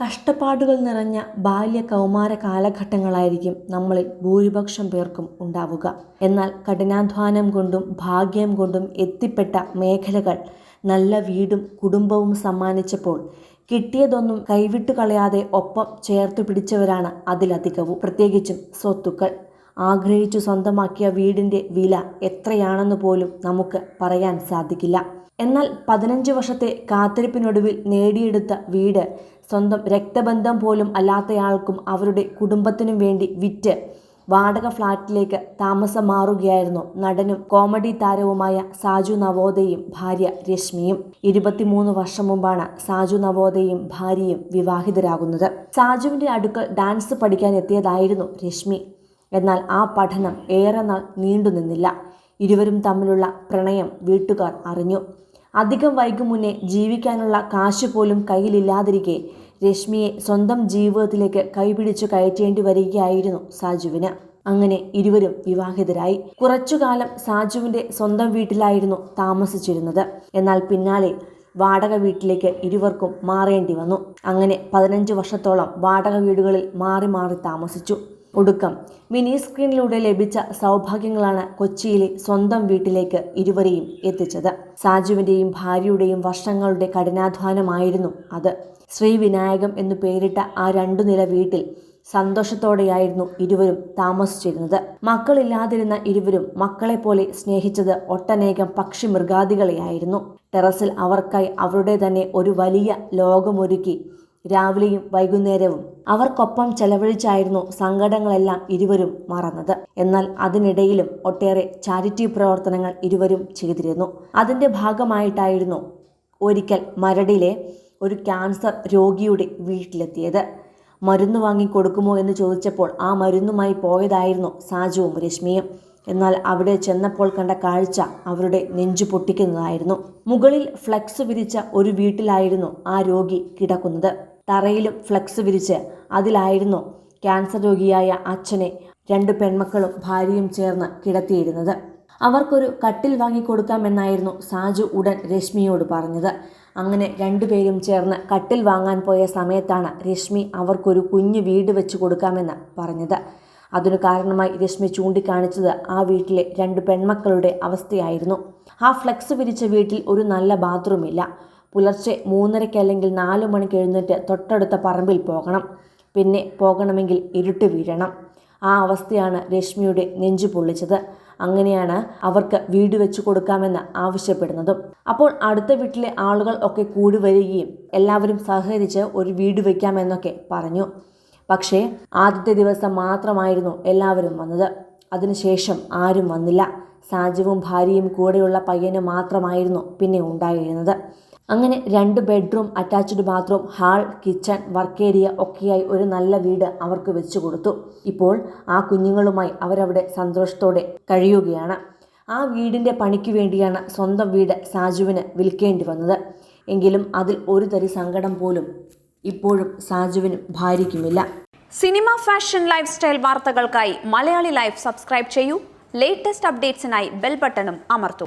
കഷ്ടപ്പാടുകൾ നിറഞ്ഞ ബാല്യ കൗമാര കാലഘട്ടങ്ങളായിരിക്കും നമ്മളിൽ ഭൂരിപക്ഷം പേർക്കും ഉണ്ടാവുക. എന്നാൽ കഠിനാധ്വാനം കൊണ്ടും ഭാഗ്യം കൊണ്ടും എത്തിപ്പെട്ട മേഖലകൾ നല്ല വീടും കുടുംബവും സമ്മാനിച്ചപ്പോൾ കിട്ടിയതൊന്നും കൈവിട്ടു കളയാതെ ഒപ്പം ചേർത്ത് പിടിച്ചവരാണ് അതിലധികവും. പ്രത്യേകിച്ചും സ്വത്തുക്കൾ. ആഗ്രഹിച്ചു സ്വന്തമാക്കിയ വീടിന്റെ വില എത്രയാണെന്ന് പോലും നമുക്ക് പറയാൻ സാധിക്കില്ല. എന്നാൽ പതിനഞ്ച് വർഷത്തെ കാത്തിരിപ്പിനൊടുവിൽ നേടിയെടുത്ത വീട് സ്വന്തം രക്തബന്ധം പോലും അല്ലാത്തയാൾക്കും അവരുടെ കുടുംബത്തിനും വേണ്ടി വിറ്റ് വാടക ഫ്ളാറ്റിലേക്ക് താമസം മാറുകയായിരുന്നു നടനും കോമഡി താരവുമായ സാജു നവോദയും ഭാര്യ രശ്മിയും. ഇരുപത്തിമൂന്ന് വർഷം മുമ്പാണ് സാജു നവോദയും ഭാര്യയും വിവാഹിതരാകുന്നത്. സാജുവിന്റെ അടുക്കൽ ഡാൻസ് പഠിക്കാൻ എത്തിയതായിരുന്നു രശ്മി. എന്നാൽ ആ പഠനം ഏറെ നാൾ നീണ്ടുനിന്നില്ല ഇരുവരും തമ്മിലുള്ള പ്രണയം വീട്ടുകാർ അറിഞ്ഞു. അധികം വൈകും മുന്നേ ജീവിക്കാനുള്ള കാശ് പോലും കയ്യിലില്ലാതിരിക്കെ രശ്മിയെ സ്വന്തം ജീവിതത്തിലേക്ക് കൈപിടിച്ചു കയറ്റേണ്ടി വരികയായിരുന്നു സാജുവിന്. അങ്ങനെ ഇരുവരും വിവാഹിതരായി. കുറച്ചുകാലം സാജുവിന്റെ സ്വന്തം വീട്ടിലായിരുന്നു താമസിച്ചിരുന്നത്. എന്നാൽ പിന്നാലെ വാടക വീട്ടിലേക്ക് ഇരുവർക്കും മാറേണ്ടി വന്നു. അങ്ങനെ പതിനഞ്ച് വർഷത്തോളം വാടക വീടുകളിൽ മാറി മാറി താമസിച്ചു. ഒടുക്കം. മിനി സ്ക്രീനിലൂടെ ലഭിച്ച സൗഭാഗ്യങ്ങളാണ് കൊച്ചിയിലെ സ്വന്തം വീട്ടിലേക്ക് ഇരുവരെയും എത്തിച്ചത്. സാജുവിന്റെയും ഭാര്യയുടെയും വർഷങ്ങളുടെ കഠിനാധ്വാനമായിരുന്നു അത്. ശ്രീവിനായകം എന്നു പേരിട്ട ആ രണ്ടു നില വീട്ടിൽ സന്തോഷത്തോടെയായിരുന്നു ഇരുവരും താമസിച്ചിരുന്നത്. മക്കളില്ലാതിരുന്ന ഇരുവരും മക്കളെ പോലെ സ്നേഹിച്ചത് ഒട്ടനേകം പക്ഷി മൃഗാദികളെയായിരുന്നു ടെറസിൽ അവർക്കായി അവരുടെ തന്നെ ഒരു വലിയ ലോകമൊരുക്കി രാവിലെയും വൈകുന്നേരവും. അവർക്കൊപ്പം ചെലവഴിച്ചായിരുന്നു സങ്കടങ്ങളെല്ലാം ഇരുവരും മറന്നത്. എന്നാൽ അതിനിടയിലും ഒട്ടേറെ ചാരിറ്റി പ്രവർത്തനങ്ങൾ ഇരുവരും ചെയ്തിരുന്നു. അതിന്റെ ഭാഗമായിട്ടായിരുന്നു ഒരിക്കൽ മരടിലെ ഒരു ക്യാൻസർ രോഗിയുടെ വീട്ടിലെത്തിയത്. മരുന്ന് വാങ്ങി കൊടുക്കുമോ എന്ന് ചോദിച്ചപ്പോൾ ആ മരുന്നുമായി പോയതായിരുന്നു സാജുവും രശ്മിയും. എന്നാൽ അവിടെ ചെന്നപ്പോൾ കണ്ട കാഴ്ച അവരുടെ നെഞ്ചു പൊട്ടിക്കുന്നതായിരുന്നു. മുകളിൽ ഫ്ലെക്സ് വിരിച്ച ഒരു വീട്ടിലായിരുന്നു ആ രോഗി കിടക്കുന്നത്. തറയിലും ഫ്ലക്സ് വിരിച്ച് അതിലായിരുന്നു ക്യാൻസർ രോഗിയായ അച്ഛനെ രണ്ട് പെൺമക്കളും ഭാര്യയും ചേർന്ന് കിടത്തിയിരുന്നത്. അവർക്കൊരു കട്ടിൽ വാങ്ങിക്കൊടുക്കാമെന്നായിരുന്നു സാജു ഉടൻ രശ്മിയോട് പറഞ്ഞത്. അങ്ങനെ രണ്ടുപേരും ചേർന്ന് കട്ടിൽ വാങ്ങാൻ പോയ സമയത്താണ് രശ്മി അവർക്കൊരു കുഞ്ഞു വീട് വെച്ച് കൊടുക്കാമെന്ന് പറഞ്ഞത്. അതിനു കാരണമായി രശ്മി ചൂണ്ടിക്കാണിച്ചത് ആ വീട്ടിലെ രണ്ട് പെൺമക്കളുടെ അവസ്ഥയായിരുന്നു. ആ ഫ്ലെക്സ് വിരിച്ച വീട്ടിൽ ഒരു നല്ല ബാത്റൂം ഇല്ല പുലർച്ചെ മൂന്നരയ്ക്ക് അല്ലെങ്കിൽ നാല് മണിക്ക് എഴുന്നേറ്റ് തൊട്ടടുത്ത പറമ്പിൽ പോകണം. പിന്നെ പോകണമെങ്കിൽ ഇരുട്ട് വീഴണം. ആ അവസ്ഥയാണ് രശ്മിയുടെ നെഞ്ചു പൊള്ളിച്ചത്. അങ്ങനെയാണ് അവർക്ക് വീട് വെച്ചു കൊടുക്കാമെന്ന് ആവശ്യപ്പെടുന്നതും. അപ്പോൾ അടുത്ത വീട്ടിലെ ആളുകൾ ഒക്കെ കൂടി വരികയും എല്ലാവരും സഹകരിച്ച് ഒരു വീട് വയ്ക്കാമെന്നൊക്കെ പറഞ്ഞു. പക്ഷേ ആദ്യത്തെ ദിവസം മാത്രമായിരുന്നു എല്ലാവരും വന്നത്. അതിനുശേഷം ആരും വന്നില്ല. സാജുവും ഭാര്യയും കൂടെയുള്ള പയ്യന് മാത്രമായിരുന്നു പിന്നെ ഉണ്ടായിരുന്നത്. അങ്ങനെ രണ്ട് bedroom attached bathroom hall kitchen work area ഒക്കെയായി ഒരു നല്ല വീട് അവർക്ക് വെച്ചു കൊടുത്തു. ഇപ്പോൾ ആ കുഞ്ഞുങ്ങളുമായി അവരവിടെ സന്തോഷത്തോടെ കഴിയുകയാണ്. ആ വീടിന്റെ പണിക്ക് വേണ്ടിയാണ് സ്വന്തം വീട് സാജുവിന് വിൽക്കേണ്ടി വന്നത്. എങ്കിലും അതിൽ ഒരു തരി സങ്കടം പോലും ഇപ്പോഴും സാജുവിനും ഭാര്യയ്ക്കുമില്ല. സിനിമ ഫാഷൻ ലൈഫ് സ്റ്റൈൽ വാർത്തകൾക്കായി മലയാളി ലൈഫ് സബ്സ്ക്രൈബ് ചെയ്യൂ. ലേറ്റസ്റ്റ് അപ്ഡേറ്റ്സിനായി ബെൽ ബട്ടണും അമർത്തും.